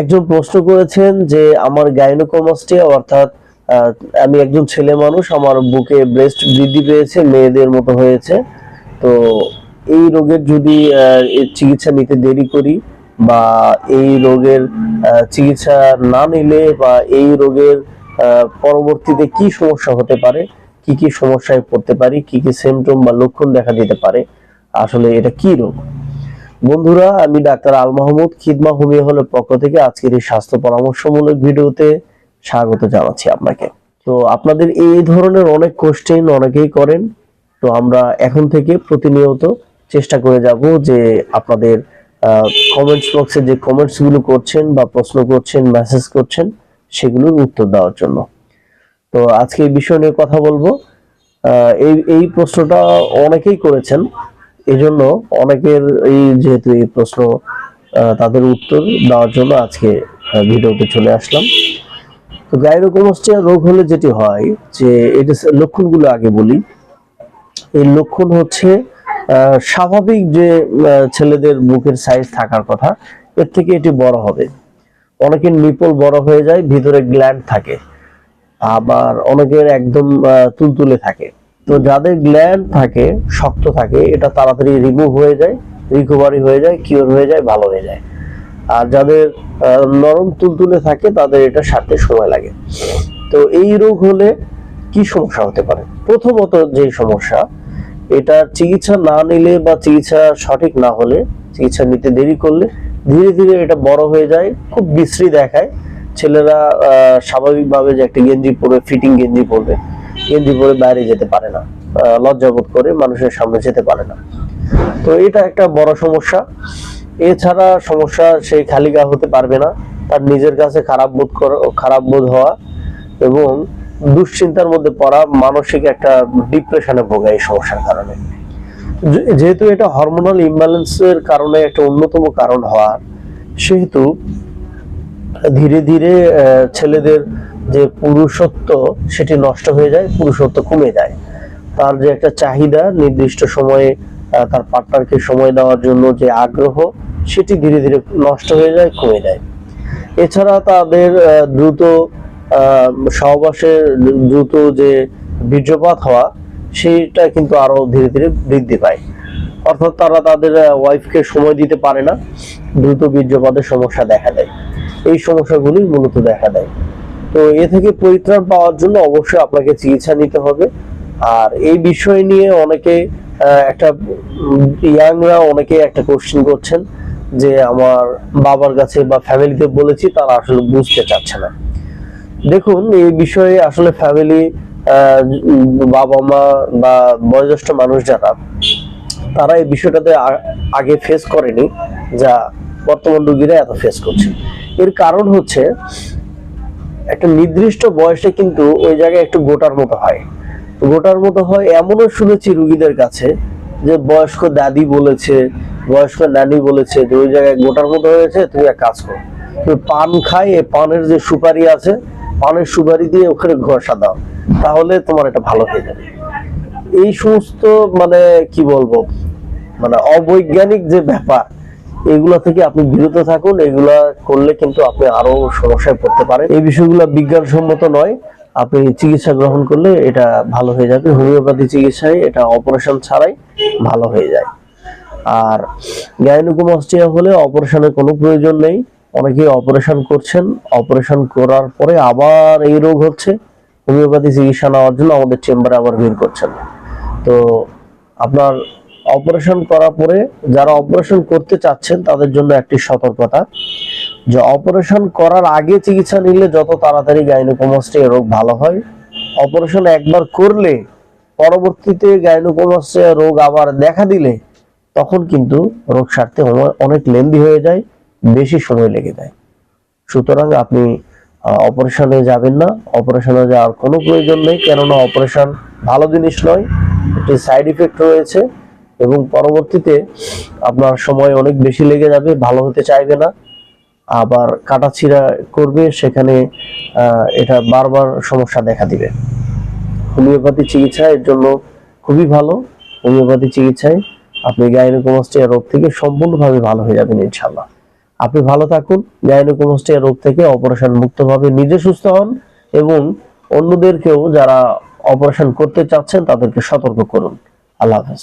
একজন প্রশ্ন করেছেন যে, আমার গাইনোকোমাস্টিয়া অর্থাৎ আমি একজন ছেলে মানুষ, আমার বুকে ব্রেস্ট বৃদ্ধি পেয়েছে, মেয়েদের মতো হয়েছে। তো এই রোগের যদি চিকিৎসা নিতে দেরি করি বা এই রোগের চিকিৎসা না নিলে বা এই রোগের পরবর্তীতে কি সমস্যা হতে পারে, কি কি সমস্যায় পড়তে পারি, কি কি সিমটম বা লক্ষণ দেখা দিতে পারে, আসলে এটা কি রোগ? বন্ধুরা, আমি ডাক্তার আল মাহমুদ, খিদমা হোমিও হলের পক্ষ থেকে আজকের এই স্বাস্থ্য পরামর্শমূলক ভিডিওতে স্বাগত জানাচ্ছি আপনাকে। তো আপনাদের এই ধরনের অনেক কোশ্চেন অনেকেই করেন, তো আমরা এখন থেকে প্রতিনিয়ত চেষ্টা করে যাব যে আপনাদের কমেন্টস বক্সে যে কমেন্টসগুলো করছেন বা প্রশ্ন করছেন মেসেজ করছেন, সেগুলোর উত্তর দেওয়ার জন্য। তো আজকে এই বিষয় নিয়ে কথা বলব। এই এই প্রশ্নটা অনেকেই করেছেন এজন্য অনেকের এই যেহেতু এই প্রশ্ন তাদের উত্তর দেওয়ার জন্য আজকে ভিডিওতে চলে আসলাম। তো গাইরোকোমাস্টিয়া রোগ হলে যেটি হয়, যে এটা লক্ষণগুলো আগে বলি। এই লক্ষণ হচ্ছে স্বাভাবিক যে ছেলেদের বুকের সাইজ থাকার কথা, এর থেকে এটি বড় হবে। অনেকের নিপল বড় হয়ে যায়, ভিতরে গ্ল্যান্ড থাকে। আবার অনেকের একদম তুলতুলে থাকে। তো যাদের গ্ল্যান্ড থাকে, শক্ত থাকে, এটা তাড়াতাড়ি রিমুভ হয়ে যায় রিকভারি হয়ে যায় কিওর হয়ে যায়, ভালো হয়ে যায়। আর যাদের নরম তুলতুলে থাকে, তাদের এটা সারতে সময় লাগে। তো এই রোগ হলে কি সমস্যা হতে পারে? প্রথমত যে সমস্যা, এটা চিকিৎসা না নিলে বা চিকিৎসা সঠিক না হলে, চিকিৎসা নিতে দেরি করলে ধীরে ধীরে এটা বড় হয়ে যায়, খুব বিশ্রী দেখায়। ছেলেরা স্বাভাবিকভাবে যে একটা গেঞ্জি পরে ফিটিং গেঞ্জি পরবে বাইরে যেতে পারে না লজ্জাবোধ করে মানুষের সামনে যেতে পারে না। তো এটা একটা বড় সমস্যা। এছাড়া সমস্যা সেই হতে পারবে না, তার নিজের কাছে খারাপ বোধ খারাপ বোধ হওয়া এবং দুশ্চিন্তার মধ্যে পড়া মানসিক একটা ডিপ্রেশনে ভোগা এই সমস্যার কারণে। যেহেতু এটা হরমোনাল ইমব্যালেন্সের কারণে একটা অন্যতম কারণ হওয়ার, সেহেতু ধীরে ধীরে ছেলেদের যে পুরুষত্ব সেটি নষ্ট হয়ে যায়, পুরুষত্ব কমে যায়। তার যে একটা চাহিদা নির্দিষ্ট সময়ে তার পার্টনারকে সময় দেওয়ার জন্য যে আগ্রহ, সেটি ধীরে ধীরে নষ্ট হয়ে যায়, কমে যায়। এছাড়া তাদের দ্রুত সহবাসের দ্রুত যে বীর্যপাত হওয়া, সেটা কিন্তু আরও ধীরে ধীরে বৃদ্ধি পায়। অর্থাৎ তারা তাদের ওয়াইফকে সময় দিতে পারে না, দ্রুত বীর্যপাতের সমস্যা দেখা দেয়। এই সমস্যাগুলি মূলত দেখা দেয়। তো এ থেকে পরিত্রাণ পাওয়ার জন্য অবশ্যই আপনাকে চিকিৎসা নিতে হবে। আর এই বিষয় নিয়ে অনেকে একটা ইয়াংরা অনেকে একটা কোশ্চেন করছেন যে আমার বাবার কাছে বা ফ্যামিলিতে বলেছি, তারা আসলে বুঝতে চাচ্ছে না। দেখুন, এই বিষয়ে আসলে ফ্যামিলি বাবা মা বা বয়োজ্যেষ্ঠ মানুষ যারা, তারা এই বিষয়টাতে আগে ফেস করেনি, যা বর্তমান রোগীরা এত ফেস করছে। এর কারণ হচ্ছে একটা নির্দিষ্ট বয়সে কিন্তু ওই জায়গায় একটু গোটার মতো হয়। গোটার মতো হয় এমনও শুনেছি রুগীদের কাছে যে বয়স্ক দাদি বলেছে, বয়স্ক নানি বলেছে যে ওই জায়গায় গোটার মতো হয়েছে তুমি এক কাজ করো। তুমি পান খাই এই পানের যে সুপারি আছে, পানের সুপারি দিয়ে ওখানে ঘষা দাও, তাহলে তোমার এটা ভালো হয়ে যাবে। এই সমস্ত মানে কি বলব? মানে অবৈজ্ঞানিক যে ব্যাপার এগুলা থেকে আপনি বিরত থাকুন, এগুলা করলে কিন্তু আপনি আরও সমস্যায় পড়তে পারেন। এই বিষয়গুলো বিজ্ঞানসম্মত নয়। আপনি চিকিৎসা গ্রহণ করলে এটা ভালো হয়ে যাবে। হোমিওপ্যাথি চিকিৎসায় এটা অপারেশন ছাড়াই ভালো হয়ে যায়। আর গাইনোকোমাস্টিয়া হলে অপারেশনের কোনো প্রয়োজন নেই। অনেকেই অপারেশন করছেন। অপারেশন করার পরে আবার এই রোগ হচ্ছে। হোমিওপ্যাথি চিকিৎসা নেওয়ার জন্য আমাদের চেম্বারে আবার ভিড় করছেন। তো আপনার অপারেশন করার পরে যারা অপারেশন করতে চাচ্ছেন, তাদের জন্য একটি সতর্কতা। যে অপারেশন করার আগে চিকিৎসা নিলে যত তাড়াতাড়ি গাইনোকোমাস্টিয়া রোগ ভালো হয়। অপারেশন একবার করলে, পরবর্তীতে গাইনোকোমাস্টিয়া রোগ আবার দেখা দিলে, তখন কিন্তু রোগ সারতে অনে- অনেক লেন্দি হয়ে যায়, বেশি সময় লেগে যায়। সুতরাং আপনি অপারেশনে যাবেন না। অপারেশনে যাওয়ার কোনো প্রয়োজন নেই, কেননা অপারেশন ভালো জিনিস নয়। একটি সাইড ইফেক্ট রয়েছে। এবং পরবর্তীতে আপনার সময় অনেক বেশি লেগে যাবে, ভালো হতে চাইবে না। আবার কাটাছিড়া করবে, সেখানে এটা বারবার সমস্যা দেখা দিবে। হোমিওপ্যাথি চিকিৎসা এর জন্য খুবই ভালো। হোমিওপ্যাথি চিকিৎসায় আপনি গাইনোকোমাস্টিয়া রোগ থেকে সম্পূর্ণভাবে ভালো হয়ে যাবেন ইনশাল্লাহ আপনি ভালো থাকুন, গাইনোকোমাস্টিয়া রোগ থেকে অপারেশন মুক্তভাবে নিজে সুস্থ হন এবং অন্যদেরকেও যারা অপারেশন করতে চাচ্ছেন, তাদেরকে সতর্ক করুন। আল্লাহ হাফেজ।